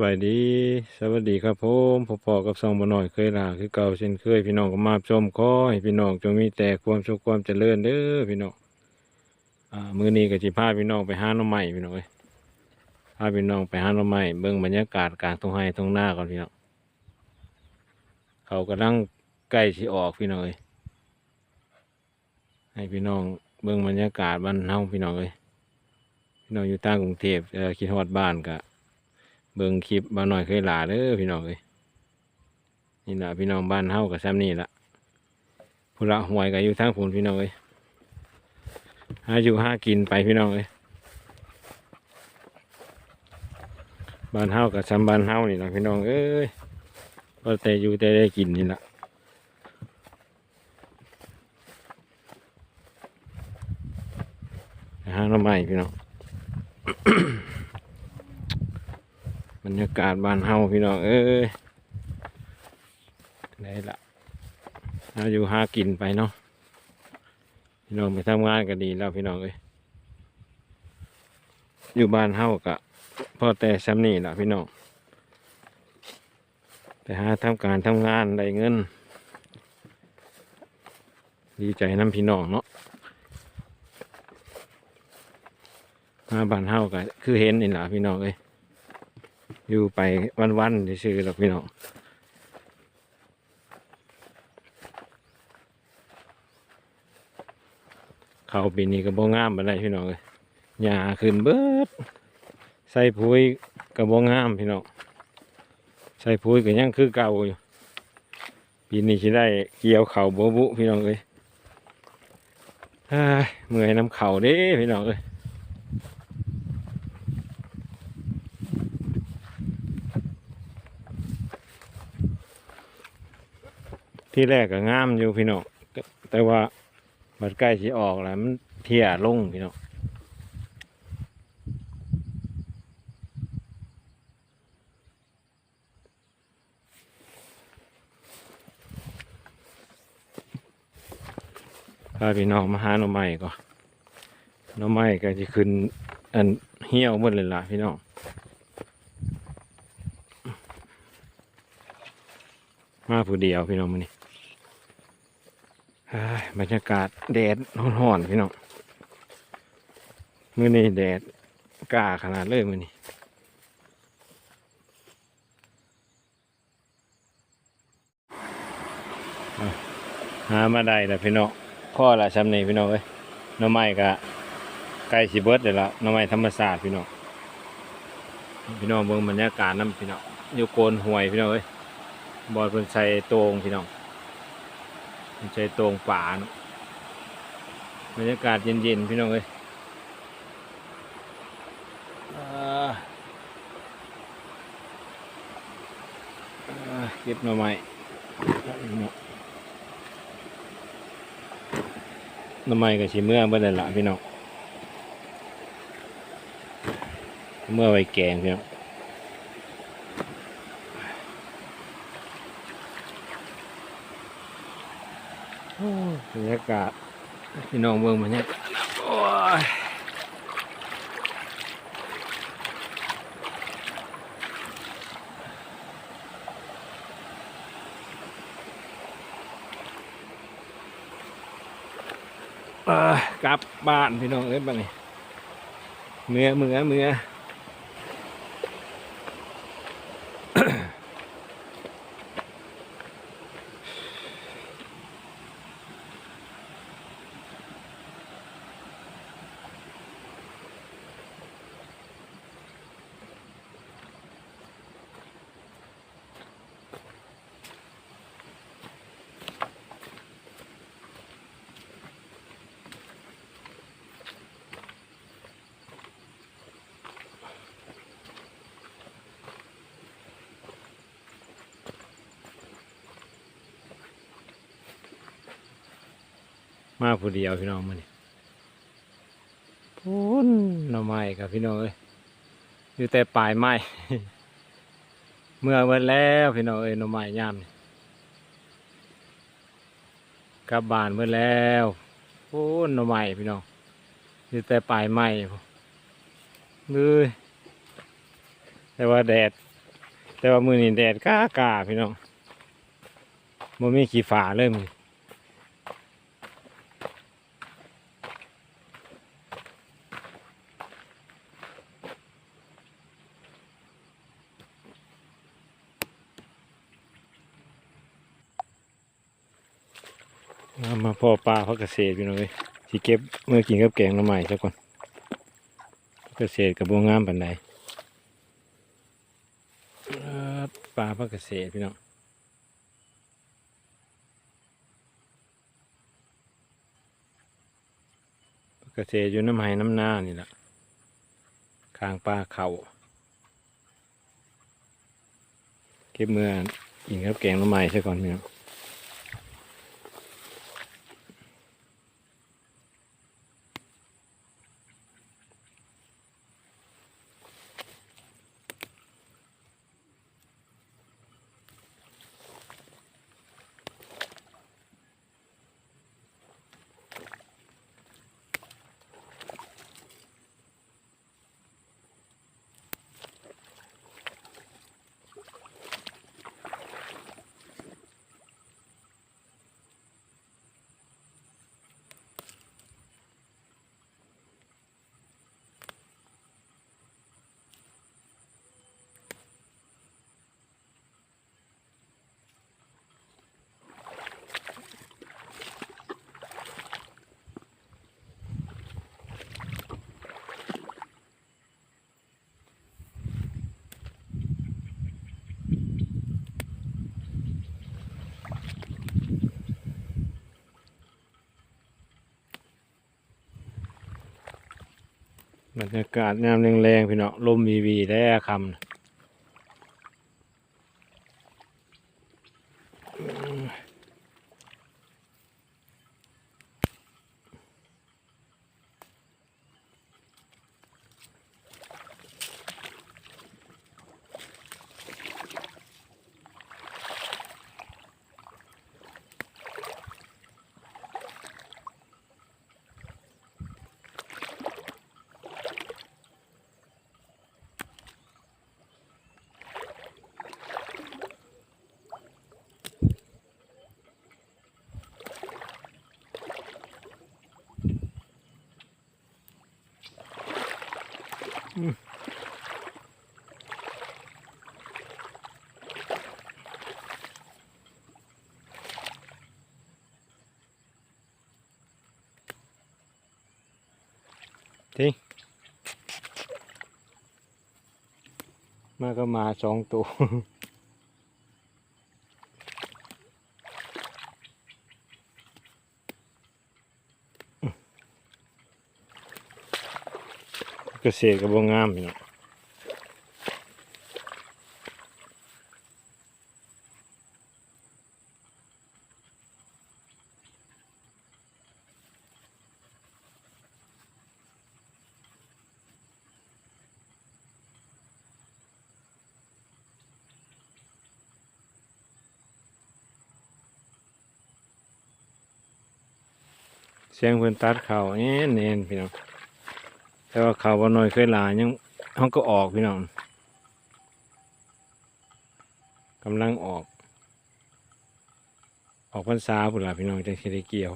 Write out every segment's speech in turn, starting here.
บายดี สวัสดีครับผมพอพอกับซองบ่น้อยเคยลาคือเก่าเช่นเคย พี่น้องก็มาชมขอให้พี่น้องจงมีแต่ความสุขความเจริญเด้อพี่น้องอ่ามื้อนี้ก็สิพาพี่น้องไปหาหน่อไม้พี่น้องเอ้ยพาพี่น้องไปหาหน่อไม้เบิ่งบรรยากาศกลางทุ่งไร่ทุ่งนาก่อนพี่น้องเขากำลังใกล้สิออกพี่น้องเอ้ยให้พี่น้องเบิ่งบรรยากาศบ้านเฮาพี่น้องเอ้ยพี่น้องอยู่ต่างกรุงเทพเอ่อคิดฮอดบ้านก็ เบิ่งคลิปบ้านหน่อยเคยหลาเด้อพี่น้องเอ้ยนี่ละพี่น้องบ้านเฮากับซ้ำนี่ละผู้ละหวยก็อยู่ทางผุนพี่น้องเอ้ยหาอยู่หากินไปพี่น้องเอ้ยบ้านเฮากับซ้ำบ้านเฮานี่ละพี่น้องเอ้ยก็แต่อยู่แต่ได้กินนี่ละไปหาหน้ำใหม่พี่น้อง บรรยากาศบ้านเฮาพี่น้องเอ้ยได้ละหาอยู่หากินไปเนาะพี่น้องไปทำงานก็ดีแล้วพี่น้องเอ้ยอยู่บ้านเฮากะพ่อแต่ซ้ำนี่ละพี่น้องไปหาทำการทำงานได้เงิน ดีใจน้ำพี่น้องเนาะมาบ้านเฮาก็คือเห็นนี่ละพี่น้องเอ้ย อยู่ไปวันๆซื่อหรอกพี่น้องเขาปีนี้ก็บ่งามปานใดพี่น้องเลยหญ้าขึ้นเบิด ใส่ปุ๋ยก็บ่งามพี่น้องใส่ปุ๋ยก็ยังคือเก่าอยู่ปีนี้สิได้เกี่ยวเข่าบ่บุพี่น้องเอ้ยเมื่อยน้ำเข่าเด้พี่น้องเอ้ย ที่แรกก็งามอยู่พี่น้องแต่ว่าบัดใกล้สิออกแล้วมันเที่ยลงพี่น้องพาพี่น้องมาหาหน่อไม้ก่อนหน่อไม้ก็จะขึ้นอันเหี่ยวหมดเลยล่ะพี่น้อง มาผู้เดียวพี่น้องมันนี่ บรรยากาศแดดร้อนๆพี่น้องมือนี้แดดกล้าขนาดเลยมือนี้อ่หามาได้แล้วพี่น้องพ่อละชำนี้พี่น้องเอ้ยน้ำไม้ก็ใกล้สิเบิร์ดเลยละน้ำไม้ธรรมศาสตร์พี่น้องพี่น้องเบิ่งบรรยากาศน้ำพี่น้องอยู่โกนห่วยพี่น้องเอ้ยบอลเพิ่นใส่โตรงพี่น้อง ใจตรงป่าเนอะบรรยากาศเย็นๆพี่น้องเอ้ยเก็บหน่อไม้หน่อไม้กับชิเมื่อเมื่อไรละพี่น้องเมื่อไว้แกงพี่น้องโอ้ย บรรยากาศพี่น้องเมืองบรรยากาศนะโอ้ยเอ้ยกลับบ้านพี่น้องเอ้ยบ้านนี้เมื่อเมื่อเมื่อ มาผู้เดียวพี่น้องมานี่พูนหน่อไม้ครับพี่น้องเอ้ยอยู่แต่ปลายไม้เมื่อเวันแล้วพี่น้องเอ้ยหน่อไม้ย่ามนี่กลับบ้านเมื่อแล้วพูนหน่อไม้พี่น้องอยู่แต่ปลายไม้เลยแต่ว่าแดด แต่ว่ามือนี่แดดก้ากาพี่น้องบ่มีขี้ฝาเลยมึงเอ มาพ่อปลาพักเกษตรพี่น้องเอ้ยสิเก็บเมื่อกินกับแกงหน่อไม้ซะก่อนเกษตรกับบัวงามปานใดปลาพักเกษตรพี่น้องพักเกษตรอยู่น้ำไหน้ำหน้านี่แหละข้างปลาเขาเก็บเมื่อกินกับแกงน้ำใหม่ใช่ก่อนพี่น้อง บรรยากาศงามแรงๆพี่เนาะลมวีวีแล้วคำน่ะ ทิ้งมาก็มาสองตัว เกษตรกับบงามพี่น้องเสียงเพิ่อนตัดเขาเน้นเน้นพี่น้อง แต่ว่าข่าบ่น้อยเคยหลายยังเขาก็ออกพี่น้องกำลังออก ออกพรรษาพุ่นละพี่น้องจังสิได้เกี่ยว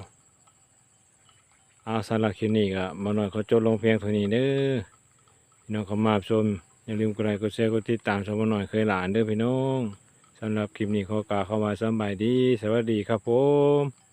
เอาสำหรับคลิปนี้ก็มาหน่อยเขาจดลงเพียงเท่านี้เด้อพี่น้องเขามาชมอย่าลืมกดไลค์กดแชร์กดติดตามชมมาหน่อยเคยหลานเด้อพี่น้องสำหรับคลิปนี้ขอกล่าวเข้ามาสบายดี สวัสดีครับผม